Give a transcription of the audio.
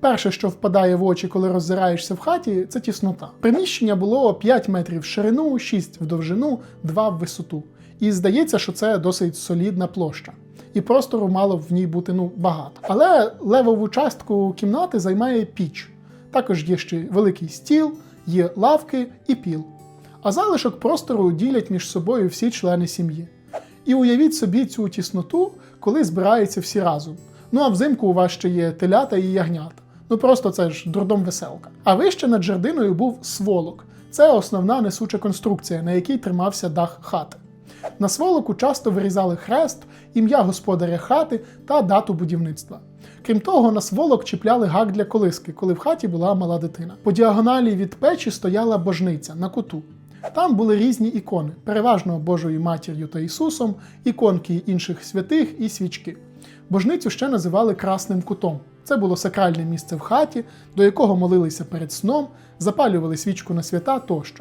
Перше, що впадає в очі, коли роззираєшся в хаті, це тіснота. Приміщення було 5 метрів в ширину, 6 в довжину, 2 в висоту. І здається, що це досить солідна площа. І простору мало в ній бути ну багато. Але левову частку кімнати займає піч. Також є ще великий стіл, є лавки і піл. А залишок простору ділять між собою всі члени сім'ї. І уявіть собі цю тісноту, коли збираються всі разом. Ну а взимку у вас ще є телята і ягнята. Ну просто це ж дурдом веселка. А вище над жердиною був сволок. Це основна несуча конструкція, на якій тримався дах хати. На сволоку часто вирізали хрест, ім'я господаря хати та дату будівництва. Крім того, на сволок чіпляли гак для колиски, коли в хаті була мала дитина. По діагоналі від печі стояла божниця на куту. Там були різні ікони, переважно Божою матір'ю та Ісусом, іконки інших святих і свічки. Божницю ще називали красним кутом. Це було сакральне місце в хаті, до якого молилися перед сном, запалювали свічку на свята тощо.